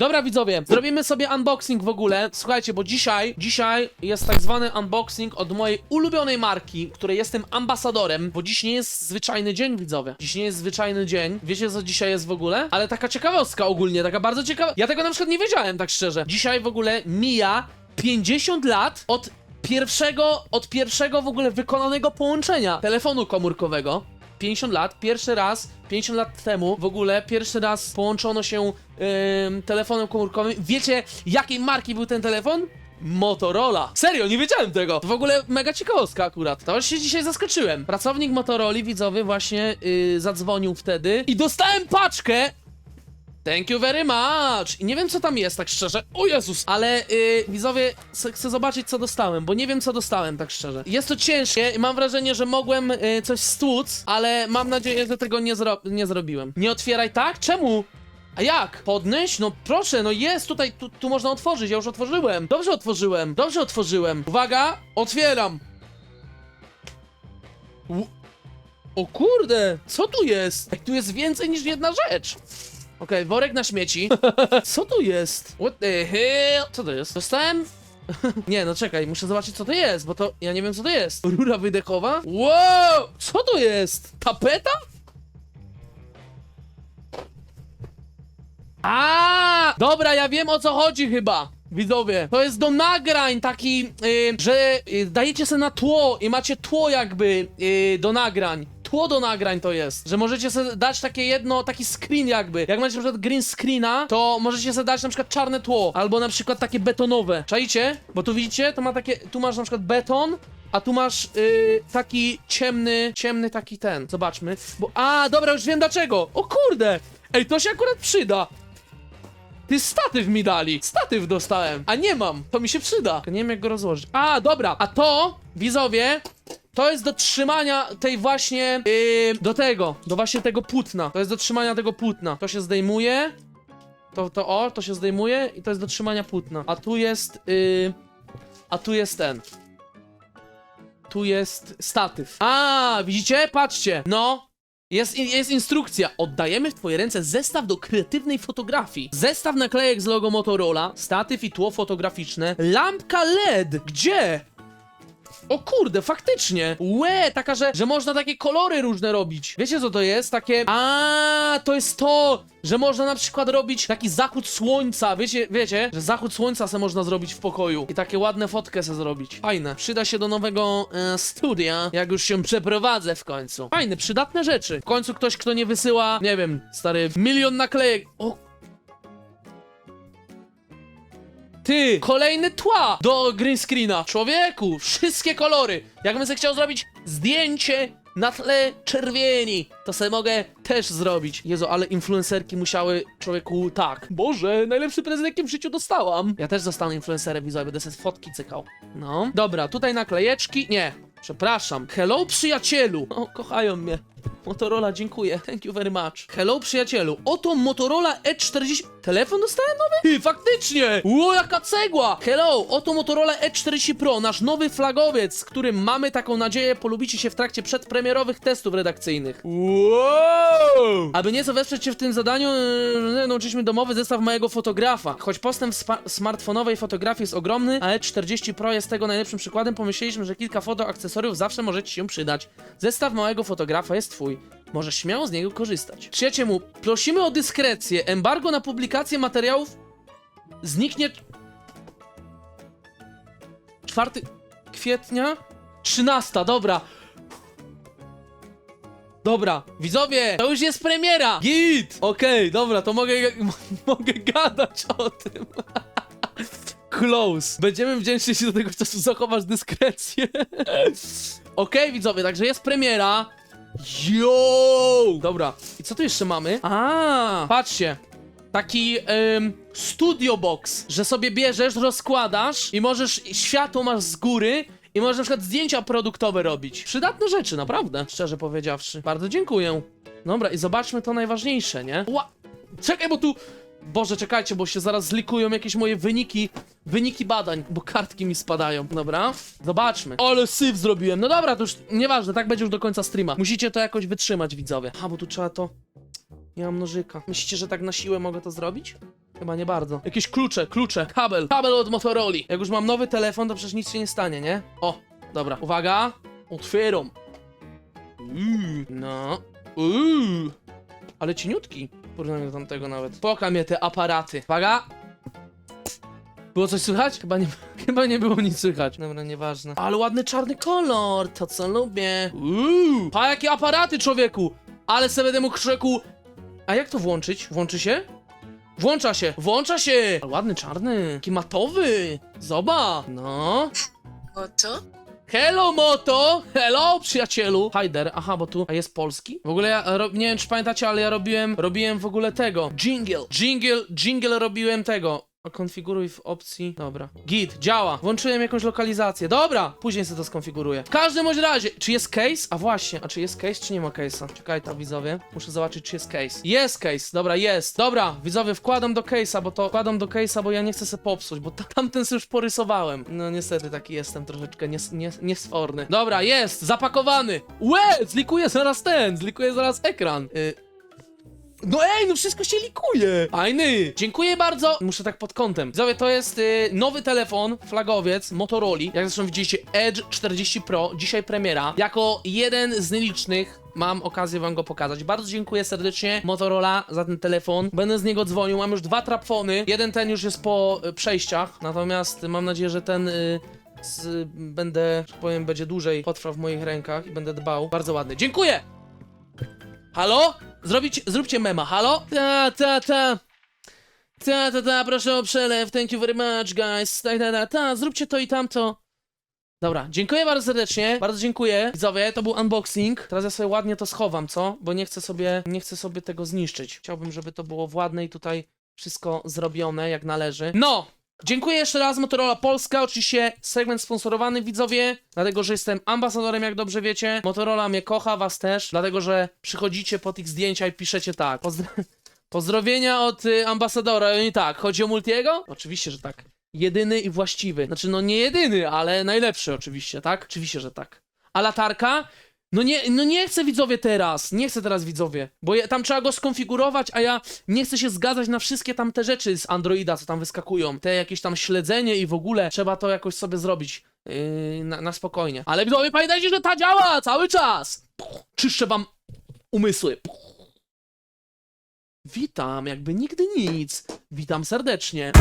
Dobra widzowie, zrobimy sobie unboxing w ogóle. Słuchajcie, bo dzisiaj, dzisiaj jest tak zwany unboxing od mojej ulubionej marki, której jestem ambasadorem, bo dziś nie jest zwyczajny dzień, widzowie. Dziś nie jest zwyczajny dzień. Wiecie co dzisiaj jest w ogóle? Ale taka ciekawostka ogólnie, taka bardzo ciekawa. Ja tego na przykład nie wiedziałem, tak szczerze. Dzisiaj w ogóle mija 50 lat od pierwszego, od pierwszego w ogóle wykonanego połączenia telefonu komórkowego. 50 lat, pierwszy raz, 50 lat temu w ogóle, pierwszy raz połączono się telefonem komórkowym. Wiecie, jakiej marki był ten telefon? Motorola. Serio, nie wiedziałem tego. To w ogóle mega ciekawostka akurat. To się dzisiaj zaskoczyłem. Pracownik Motoroli, widzowie, właśnie yy, zadzwonił wtedy i dostałem paczkę Thank you very much! I nie wiem, co tam jest, tak szczerze. O Jezus! Ale yy, widzowie, chcę zobaczyć, co dostałem, bo nie wiem, co dostałem, tak szczerze. Jest to ciężkie i mam wrażenie, że mogłem yy, coś stłuc, ale mam nadzieję, że tego nie, zro nie zrobiłem. Nie otwieraj tak? Czemu? A jak? Podnieść? No proszę, no jest tutaj, tu, tu można otworzyć, ja już otworzyłem. Dobrze otworzyłem, dobrze otworzyłem. Uwaga, otwieram. U o kurde, co tu jest? Ej, tu jest więcej niż jedna rzecz. Okej, worek na śmieci. Co tu jest? What the hell? Co to jest? Dostałem... nie, no czekaj, muszę zobaczyć co to jest, bo to... Ja nie wiem co to jest. Rura wydechowa? Wow! Co to jest? Tapeta? A, Dobra, ja wiem o co chodzi chyba. Widzowie, to jest do nagrań taki, y, że y, dajecie sobie na tło i macie tło jakby y, do nagrań. Tło do nagrań to jest, że możecie sobie dać takie jedno, taki screen jakby. Jak macie na przykład green screena, to możecie sobie dać na przykład czarne tło, albo na przykład takie betonowe. Czajcie? Bo tu widzicie, to ma takie, tu masz na przykład beton, a tu masz y, taki ciemny, ciemny taki ten. Zobaczmy. Bo, a, dobra, już wiem dlaczego. O kurde! Ej, to się akurat przyda. Ty statyw mi dali. Statyw dostałem. A nie mam. To mi się przyda. Nie wiem jak go rozłożyć. A, dobra. A to, widzowie, to jest do trzymania tej właśnie, yy, do tego, do właśnie tego płótna. To jest do trzymania tego płótna. To się zdejmuje. To, to o, to się zdejmuje i to jest do trzymania płótna. A tu jest, yy, a tu jest ten. Tu jest statyw. A, widzicie? Patrzcie. No, jest, jest instrukcja. Oddajemy w twoje ręce zestaw do kreatywnej fotografii. Zestaw naklejek z logo Motorola, statyw i tło fotograficzne, lampka LED. Gdzie? O kurde, faktycznie! Łe, taka, że, że można takie kolory różne robić. Wiecie co to jest? Takie. A, to jest to, że można na przykład robić taki zachód słońca. Wiecie, wiecie, że zachód słońca se można zrobić w pokoju i takie ładne fotkę se zrobić. Fajne. Przyda się do nowego e, studia, jak już się przeprowadzę w końcu. Fajne, przydatne rzeczy. W końcu ktoś, kto nie wysyła, nie wiem, stary, milion naklejek. O Ty, tła do green screena. Człowieku, wszystkie kolory. Jakbym sobie chciał zrobić zdjęcie na tle czerwieni, to sobie mogę też zrobić. Jezu, ale influencerki musiały, człowieku, tak. Boże, najlepszy prezent, jaki w życiu dostałam. Ja też zostanę influencerem, widzowie, będę sobie fotki cykał. No. Dobra, tutaj naklejeczki. Nie, przepraszam. Hello, przyjacielu. O, kochają mnie. Motorola, dziękuję. Thank you very much. Hello, przyjacielu. Oto Motorola E40. Telefon dostałem nowy? Ty, faktycznie! Ło, jaka cegła! Hello, oto Motorola E40 Pro, nasz nowy flagowiec, z którym mamy taką nadzieję polubicie się w trakcie przedpremierowych testów redakcyjnych. Wow! Aby nieco wesprzeć się w tym zadaniu, yy, nauczyliśmy domowy zestaw mojego fotografa. Choć postęp w smartfonowej fotografii jest ogromny, a E40 Pro jest tego najlepszym przykładem, pomyśleliśmy, że kilka foto akcesoriów zawsze może ci się przydać. Zestaw małego fotografa jest twój. Śmiało z niego korzystać. Przyjacielu, prosimy o dyskrecję. Embargo na publikację materiałów zniknie 4 kwietnia? 13, dobra. Dobra, widzowie, to już jest premiera! Git! Okej, dobra, to mogę, mogę gadać o tym. Close. Będziemy wdzięczni, jeśli do tego czasu zachowasz dyskrecję. Okej, widzowie, także jest premiera. Yo! Dobra, i co tu jeszcze mamy? A, patrzcie. Taki em, studio box, że sobie bierzesz, rozkładasz i możesz, światło masz z góry i możesz na przykład zdjęcia produktowe robić. Przydatne rzeczy, naprawdę, szczerze powiedziawszy. Bardzo dziękuję. Dobra, i zobaczmy to najważniejsze, nie? Ła! Czekaj, bo tu... Boże, czekajcie, bo się zaraz zlikują jakieś moje wyniki, wyniki badań, bo kartki mi spadają. Dobra, zobaczmy. Ale syf zrobiłem. No dobra, to już nieważne, tak będzie już do końca streama. Musicie to jakoś wytrzymać, widzowie. A, bo tu trzeba to... Nie mam nożyka. Myślicie, że tak na siłę mogę to zrobić? Chyba nie bardzo. Jakieś klucze, klucze, kabel, kabel od Motorola. Jak już mam nowy telefon, to przecież nic się nie stanie, nie? O, dobra, uwaga. Otwieram. Uuu, no. Uuu. Ale cieniutki. w porównaniu do tamtego nawet. Poka mnie te aparaty. Uwaga. Było coś słychać? Chyba nie, chyba nie było nic słychać. Dobra, nieważne. Ale ładny czarny kolor, to co lubię. Uuu. A jakie aparaty, człowieku! Ale sobie będę mógł krzeku. A jak to włączyć? Włączy się? Włącza się! Włącza się! Ale ładny, czarny. Taki matowy. Zoba. No. Oto? Hello, Moto! Hello, przyjacielu! Hyder, aha, bo tu a jest polski? W ogóle ja, ro, nie wiem czy pamiętacie, ale ja robiłem, robiłem w ogóle tego. Jingle. Jingle, jingle robiłem tego. A konfiguruj w opcji. Dobra. Git, działa. Włączyłem jakąś lokalizację. Dobra, później sobie to skonfiguruję. W każdym bądź razie, czy jest case? A właśnie, a czy jest case, czy nie ma case'a? Czekaj tam, widzowie. Muszę zobaczyć, czy jest case. Jest case, dobra, jest. Dobra, widzowie, wkładam do case'a, bo to wkładam do case'a, bo ja nie chcę se popsuć, bo ta, tamten sobie już porysowałem. No niestety taki jestem troszeczkę nies, nies, niesforny. Dobra, jest, zapakowany. Łe, zlikuję zaraz ten, zlikuję zaraz ekran. Y no ej, no wszystko się likuje! Fajny! Dziękuję bardzo! Muszę tak pod kątem. Widzowie, to jest y, nowy telefon, flagowiec Motorola. Jak zresztą widzieliście, Edge 40 Pro, dzisiaj premiera. Jako jeden z nielicznych mam okazję wam go pokazać. Bardzo dziękuję serdecznie Motorola za ten telefon. Będę z niego dzwonił, mam już dwa trapfony. Jeden ten już jest po y, przejściach, natomiast mam nadzieję, że ten... Y, z, będę, że powiem, będzie dłużej potrwał w moich rękach i będę dbał. Bardzo ładny. Dziękuję! Halo? Zrobić, zróbcie mema, halo? Ta, ta, ta. Ta, ta, ta, proszę o przelew, thank you very much, guys. Ta, ta, ta, ta, zróbcie to i tamto. Dobra, dziękuję bardzo serdecznie, bardzo dziękuję. Widzowie, to był unboxing. Teraz ja sobie ładnie to schowam, co? Bo nie chcę sobie, nie chcę sobie tego zniszczyć. Chciałbym, żeby to było ładne i tutaj wszystko zrobione jak należy. No! Dziękuję jeszcze raz Motorola Polska, oczywiście segment sponsorowany widzowie, dlatego że jestem ambasadorem, jak dobrze wiecie. Motorola mnie kocha, was też, dlatego że przychodzicie pod ich zdjęcia i piszecie tak. Pozdro pozdrowienia od y, ambasadora. I tak, chodzi o Multiego? Oczywiście, że tak. Jedyny i właściwy. Znaczy, no nie jedyny, ale najlepszy oczywiście, tak? Oczywiście, że tak. A latarka? No nie, no nie chcę widzowie teraz, nie chcę teraz widzowie, bo tam trzeba go skonfigurować, a ja nie chcę się zgadzać na wszystkie tam te rzeczy z Androida, co tam wyskakują, te jakieś tam śledzenie i w ogóle trzeba to jakoś sobie zrobić yy, na, na spokojnie. Ale widzowie pamiętajcie, że ta działa cały czas! Czyszczę wam umysły. Witam, jakby nigdy nic. Witam serdecznie.